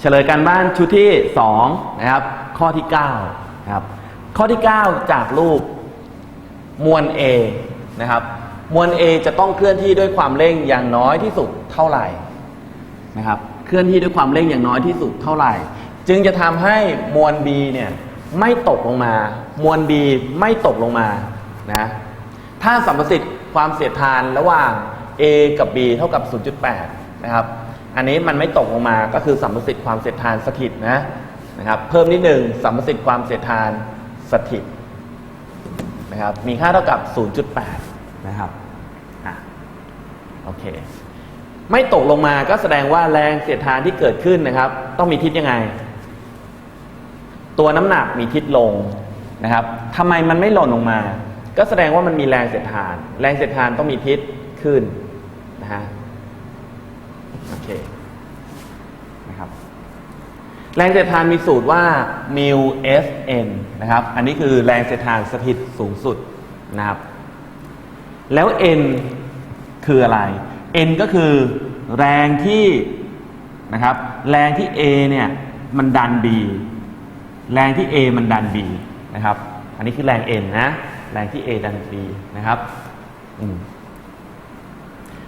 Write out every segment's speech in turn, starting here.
เฉลยการบ้านชุดที่2นะครับ ข้อที่9นะครับ ข้อที่ 9 จากรูปมวล A นะครับ มวล A จะต้องเคลื่อนที่ด้วยความเร่งอย่างน้อยที่สุดเท่าไหร่นะครับ เคลื่อนที่ด้วยความเร่งอย่างน้อยที่สุดเท่าไหร่ จึงจะทำให้มวล B เนี่ยไม่ตกลงมา มวล B ไม่ตกลงมานะถ้าสัมประสิทธิ์ความเสียดทานระหว่าง A กับ B เท่ากับ 0.8 นะครับ อันนี้มันไม่ตกลงมาก็คือสัมประสิทธิ์ความเสียดทานสถิตนะนะครับ เพิ่มนิดหนึ่งสัมประสิทธิ์ความเสียดทานสถิตนะครับ มีค่าเท่ากับ 0.8 นะครับอะโอเค ไม่ตกลงมาก็แสดงว่าแรงเสียดทานที่เกิดขึ้นนะครับ ต้องมีทิศยังไง ตัวน้ำหนักมีทิศลงนะครับทำไมมันไม่หล่นลงมา ก็แสดงว่ามันมีแรงเสียดทาน แรงเสียดทานต้องมีทิศขึ้นนะฮะ โอเคนะครับแรงเสียดทานมีสูตรว่า mu s n นะครับ อันนี้คือแรงเสียดทานสถิตสูงสุดนะครับ แล้ว n คืออะไร n ก็คือแรงที่นะครับ แรงที่ a เนี่ยมันดัน b แรงที่ a มันดัน b นะครับ อันนี้คือแรง n นะ แรงที่ a ดัน b นะครับ อืม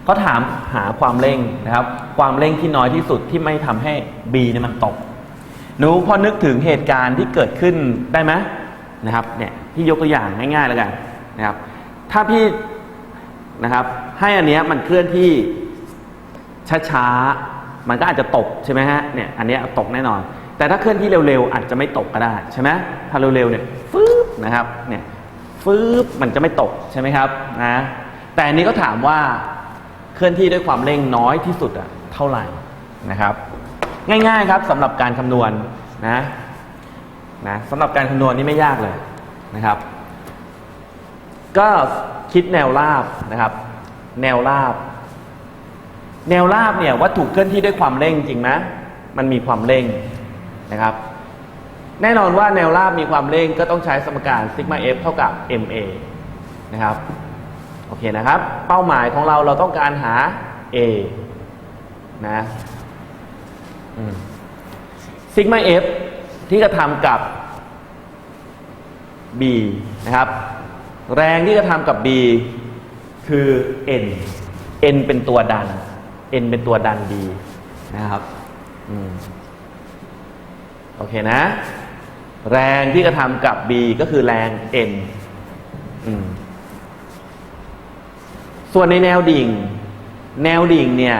เขาถามหาความเร่งนะครับ ความเร่งที่น้อยที่สุดที่ไม่ทำให้ b เนี่ยมันตก หนูพอนึกถึงเหตุการณ์ที่เกิดขึ้นได้ไหมนะครับเนี่ยพี่ยกตัวอย่างง่ายๆแล้วกันนะครับ ถ้าพี่นะครับ ให้อันเนี้ยมันเคลื่อนที่ช้าๆมันก็อาจจะตกใช่ไหมฮะเนี่ยอันเนี้ยตกแน่นอน แต่ถ้าเคลื่อนที่เร็วๆ อาจจะไม่ตกก็ได้ใช่ไหมถ้าเร็วๆเนี่ยฟืบนะครับเนี่ยฟืบมันจะไม่ตกใช่ไหมครับนะแต่อันนี้ก็ถามว่า เคลื่อนที่ด้วยความเร่งน้อยที่สุดอะเท่าไหร่นะครับ ง่ายๆครับสำหรับการคำนวณนะนะสำหรับการคำนวณนี่ไม่ยากเลยนะครับ ก็คิดแนวราบนะครับ แนวราบ แนวราบเนี่ยวัตถุเคลื่อนที่ด้วยความเร่งจริงไหมมันมีความเร่งนะครับแน่นอนว่าแนวราบมีความเร่งก็ต้องใช้สมการซิกมา f เท่ากับ ma นะครับ โอเคนะครับ เป้าหมายของเราเราต้องการหา a นะซิกมา f ที่กระทำกับ b นะครับ แรงที่กระทำกับ b คือ n n เป็นตัวดัน n เป็นตัวดัน b นะครับอโอเคนะ แรงที่กระทำกับ b ก็คือแรง n อืม ส่วนในแนวดิ่ง แนวดิ่งเนี่ย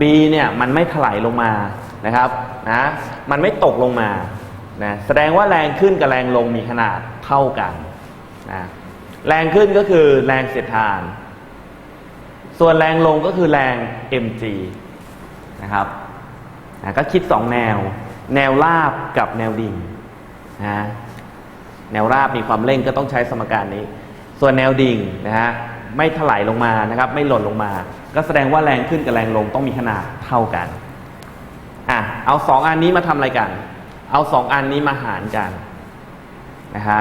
b เนี่ยมันไม่ถลายลงมานะครับนะมันไม่ตกลงมานะแสดงว่าแรงขึ้นกับแรงลงมีขนาดเท่ากันนะแรงขึ้นก็คือแรงเสียดทาน ส่วนแรงลงก็คือแรง mg นะครับนะก็คิด 2 แนว แนวราบกับแนวดิ่งนะแนวราบมีความเร่งก็ต้องใช้สมการนี้ ส่วนแนวดิ่งนะฮะ ไม่ถลายลงมานะครับไม่หล่นลงมา ก็แสดงว่าแรงขึ้นกับแรงลงต้องมีขนาดเท่ากันอะเอาสองอันนี้มาทำอะไรกัน เอาสองอันนี้มาหารกันนะฮะ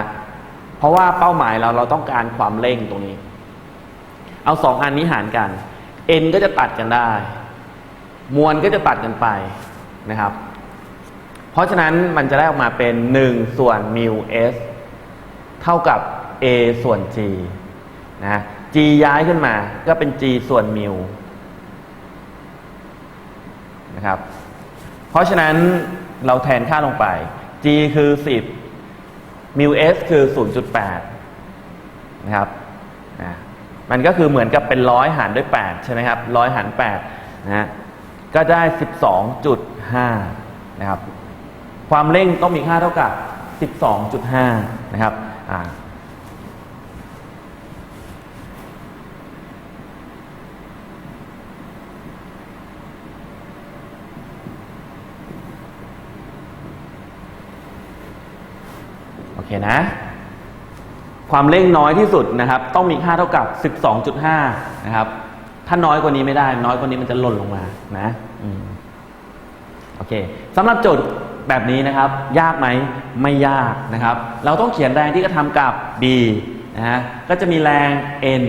เพราะว่าเป้าหมายเราเราต้องการความเร่งตรงนี้ เอาสองอันนี้หารกัน n ก็จะตัดกันได้ มวลก็จะตัดกันไปนะครับ เพราะฉะนั้นมันจะได้ออกมาเป็น 1 ส่วน mu s เท่ากับ a ส่วน g นะ g ย้ายขึ้นมา ก็เป็น g ส่วน mu นะครับ เพราะฉะนั้นเราแทนค่าลงไป g คือ 10 mu s คือ 0.8 นะครับนะมันก็คือเหมือนกับเป็นร้อยหารด้วย 8 ใช่ไหมครับร้อยหาร8นะฮะก็ได้ 12.5 นะครับ ความเร่งต้องมีค่าเท่ากับ 12.5 นะครับอ่า โอเคนะ ความเร่งน้อยที่สุดนะครับ ต้องมีค่าเท่ากับ 12.5 นะครับ ถ้าน้อยกว่านี้ไม่ได้ น้อยกว่านี้มันจะหล่นลงมานะอโอเคสำหรับโจทย์แบบนี้นะครับ ยากไหมไม่ยากนะครับ เราต้องเขียนแรงที่กระทำกับ B นะฮะก็จะมีแรง N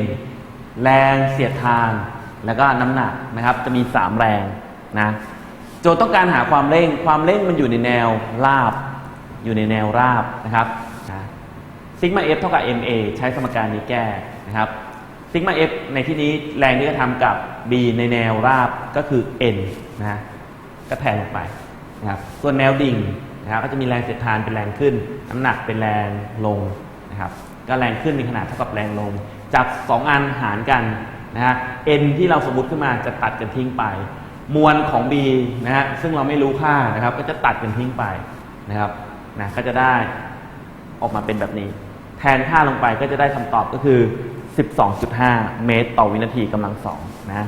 แรงเสียดทาน แล้วก็น้ำหนักนะครับ จะมี 3 แรงนะโจทย์ต้องการหาความเร่ง ความเร่งมันอยู่ในแนวราบ อยู่ในแนวราบนะครับซิกมา f เท่ากับ ma ใช้สมการนี้แก้นะครับซิกมา f ในที่นี้แรงที่จะทำกับ b ในแนวราบก็คือ n นะก็แทนลงไปนะครับส่วนแนวดิ่งนะครับก็จะมีแรงเสียดทานเป็นแรงขึ้น น้ำหนักเป็นแรงลงนะครับก็แรงขึ้นมีขนาดเท่ากับแรงลง จับ 2 อันหารกันนะฮะ n ที่เราสมมติขึ้นมาจะตัดกันทิ้งไป มวลของ b นะฮะซึ่งเราไม่รู้ค่านะครับก็จะตัดกันทิ้งไปนะครับ นะก็จะได้ออกมาเป็นแบบนี้ แทนค่าลงไปก็จะได้คำตอบก็คือ 12.5 เมตรต่อวินาทีกำลังสองนะ